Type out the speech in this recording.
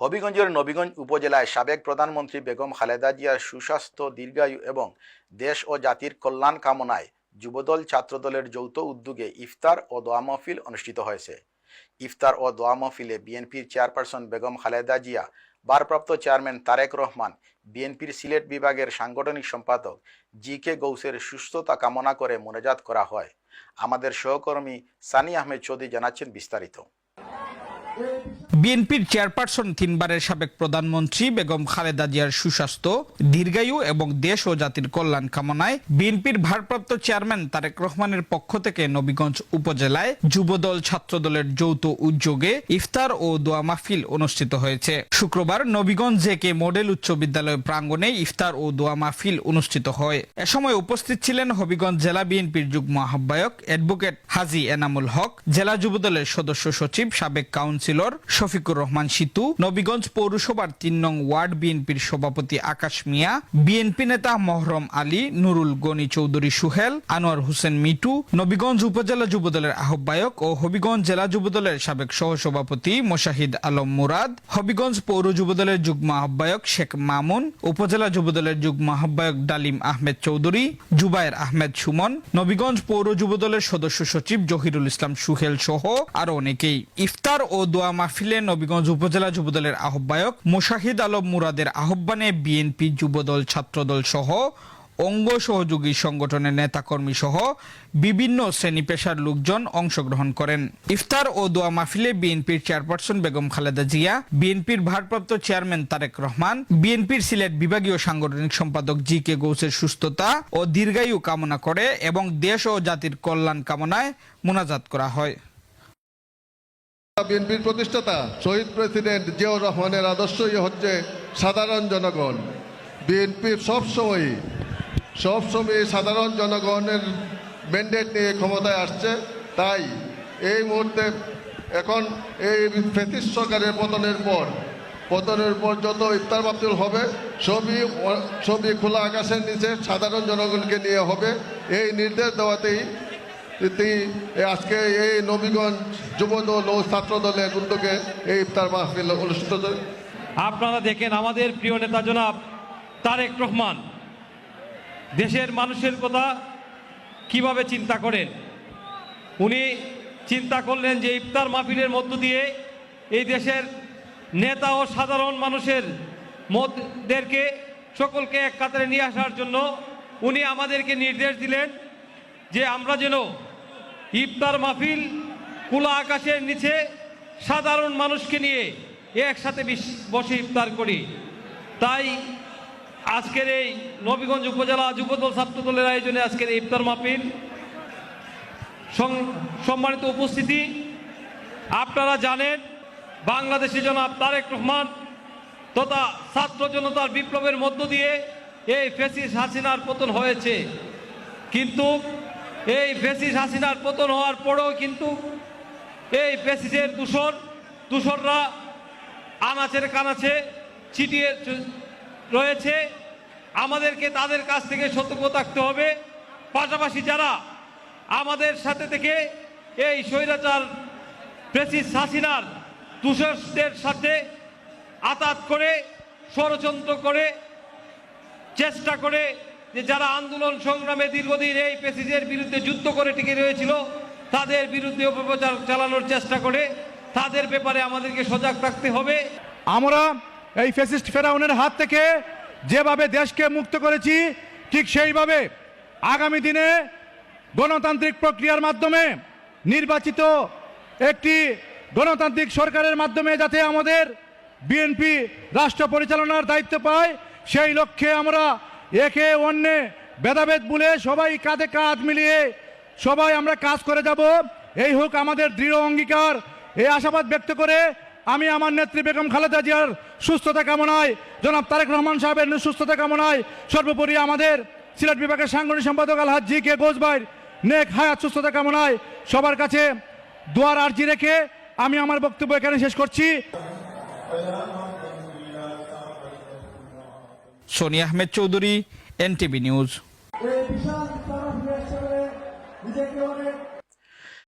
হবিগঞ্জের নবীগঞ্জ উপজেলায় সাবেক প্রধানমন্ত্রী বেগম খালেদা জিয়ার সুস্বাস্থ্য, দীর্ঘায়ু এবং দেশ ও জাতির কল্যাণ কামনায় যুবদল ছাত্রদলের যৌথ উদ্যোগে ইফতার ও দোয়া মাহফিল অনুষ্ঠিত হয়েছে। ইফতার ও দোয়া মাহফিলে বিএনপির চেয়ারপারসন বেগম খালেদা জিয়া, ভারপ্রাপ্ত চেয়ারম্যান তারেক রহমান, বিএনপির সিলেট বিভাগের সাংগঠনিক সম্পাদক জি কে গৌসের সুস্থতা কামনা করে মোনাজাত করা হয়। আমাদের সহকর্মী সানি আহমেদ চৌধুরী জানাচ্ছেন বিস্তারিত। বিএনপির চেয়ারপারসন তিনবারের সাবেক প্রধানমন্ত্রী বেগম খালেদা জিয়ার সুস্বাস্থ্য, দীর্ঘায়ু এবং দেশ ও জাতির কল্যাণ কামনায় বিএনপির ভারপ্রাপ্ত চেয়ারম্যান তারেক রহমানের পক্ষ থেকে নবীগঞ্জ উপজেলায় যুবদল ছাত্রদলের যৌথ উদ্যোগে ইফতার ও দোয়া মাহফিল অনুষ্ঠিত হয়েছে। শুক্রবার নবীগঞ্জ জেকে মডেল উচ্চ বিদ্যালয় প্রাঙ্গণে ইফতার ও দোয়া মাহফিল অনুষ্ঠিত হয়। এ সময় উপস্থিত ছিলেন হবিগঞ্জ জেলা বিএনপির যুগ্ম আহ্বায়ক অ্যাডভোকেট হাজি এনামুল হক, জেলা যুবদলের সদস্য সচিব, সাবেক কাউন্সিলর শফিকুর রহমান সিতু, নবীগঞ্জ পৌরসভার তিন নং ওয়ার্ড বিএনপির সভাপতি আকাশ মিয়া, বিএনপি নেতা মহরম আলী, নুরুল গনি চৌধুরী সুহেল, আনোয়ার হোসেন মিটু, নবীগঞ্জ উপজেলা যুবদলের আহ্বায়ক ও হবিগঞ্জ জেলা যুবদলের সাবেক সহসভাপতি মোশাহিদ আলম মুরাদ, হবিগঞ্জ পৌর যুবদলের যুগ্ম আহ্বায়ক শেখ মামুন, উপজেলা যুবদলের যুগ্ম আহ্বায়ক ডালিম আহমেদ চৌধুরী, জুবায়ের আহমেদ সুমন, নবীগঞ্জ পৌর যুবদলের সদস্য সচিব জহিরুল ইসলাম সুহেল সহ আরও অনেকেই। ইফতার ও দোয়া মাহফিলে নবীগঞ্জ উপজেলা যুবদলের আহ্বায়ক মোশাহিদ আলম মুরাদের আহ্বানে বিএনপি যুবদল ছাত্রদল সহ অঙ্গ সহযোগী সংগঠনের নেতাকর্মী সহ বিভিন্ন শ্রেণি পেশার লোকজন অংশগ্রহণ করেন। ইফতার ও দোয়া মাহফিলে বিএনপির চেয়ারপারসন বেগম খালেদা জিয়া, বিএনপির ভারপ্রাপ্ত চেয়ারম্যান তারেক রহমান, বিএনপির সিলেট বিভাগীয় সাংগঠনিক সম্পাদক জি কে গৌসের সুস্থতা ও দীর্ঘায়ু কামনা করে এবং দেশ ও জাতির কল্যাণ কামনায় মোনাজাত করা হয়। বিএনপির প্রতিষ্ঠাতা, শহীদ প্রেসিডেন্ট জিয়াউর রহমানের আদর্শই হচ্ছে সাধারণ জনগণ। বিএনপির সবসময়ই সবসময় সাধারণ জনগণের ম্যান্ডেট নিয়ে ক্ষমতায় আসছে। তাই এই মুহূর্তে এখন এই ফেতিস সরকারের পতনের পর পতনের পর যত ইফতার মাহফিল হবে, সবই সবই খোলা আকাশের নিচে সাধারণ জনগণকে নিয়ে হবে। এই নির্দেশ দেওয়াতেই আজকে এই নবীগঞ্জ যুবদল ও ছাত্রদলের উদ্যোগে এই ইফতার মাহফিল অনুষ্ঠিত। আপনারা দেখেন আমাদের প্রিয় নেতা জনাব তারেক রহমান দেশের মানুষের কথা কীভাবে চিন্তা করেন উনি চিন্তা করলেন যে ইফতার মাহফিলের মধ্য দিয়ে এই দেশের নেতা ও সাধারণ মানুষের মতদেরকে সকলকে এক কাতারে নিয়ে আসার জন্য উনি আমাদেরকে নির্দেশ দিলেন যে আমরা যেন ইফতার মাহফিল খোলা আকাশের নিচে সাধারণ মানুষকে নিয়ে একসাথে বসে ইফতার করি। তাই আজকের এই নবীগঞ্জ উপজেলা যুবদল ছাত্রদলের আয়োজনে আজকের ইফতার মাহফিল সম্মানিত উপস্থিতি, আপনারা জানেন বাংলাদেশে জনাব তারেক রহমান তথা ছাত্র জনতার বিপ্লবের মধ্য দিয়ে এই ফেসিস হাসিনার পতন হয়েছে। কিন্তু এই ফেসিস হাসিনার পতন হওয়ার পরেও কিন্তু এই ফেসিসের দূষণ, দূষণরা আনাচের কানাচে ছিটিয়ে রয়েছে। আমাদেরকে তাদের কাছ থেকে সতর্ক থাকতে হবে। পাশাপাশি যারা আমাদের সাথে থেকে এই স্বৈরাচার প্রেসিস হাসিনার দূষণদের সাথে আতাত করে, ষড়যন্ত্র করে, চেষ্টা করে যে যারা আন্দোলন সংগ্রামে দীর্ঘদিন এই পেসিজের বিরুদ্ধে যুদ্ধ করে টিকে রয়েছিল, তাদের বিরুদ্ধে অপপ্রচার চালানোর চেষ্টা করে তাদের ব্যাপারে আমাদেরকে সজাগ থাকতে হবে। আমরা এই ফেসিস্ট ফেরাউনের হাত থেকে যেভাবে দেশকে মুক্ত করেছি, ঠিক সেইভাবে আগামী দিনে গণতান্ত্রিক প্রক্রিয়ার মাধ্যমে নির্বাচিত একটি গণতান্ত্রিক সরকারের মাধ্যমে যাতে আমাদের বিএনপি রাষ্ট্র পরিচালনার দায়িত্ব পায়, সেই লক্ষ্যে আমরা একে অন্যে ভেদাভেদ বলে সবাই কাঁধে কাঁধ মিলিয়ে সবাই আমরা কাজ করে যাব। এই হোক আমাদের দৃঢ় অঙ্গীকার। এই আশাবাদ ব্যক্ত করে আমি আমার নেত্রী বেগম খালেদা জিয়ার সুস্থতা কামনায়, জনাব তারেক রহমান সাহেবের সুস্থতা কামনায়, সর্বোপরি আমাদের সিলেট বিভাগের সাংগঠনিক সম্পাদক আলহাজ জি কে গোজবাই নেক হায়াত সুস্থতা কামনায় সবার কাছে দোয়ার আর্জি রেখে আমি আমার বক্তব্য এখানে শেষ করছি। Sonia Ahmed Chowdhury NTV news.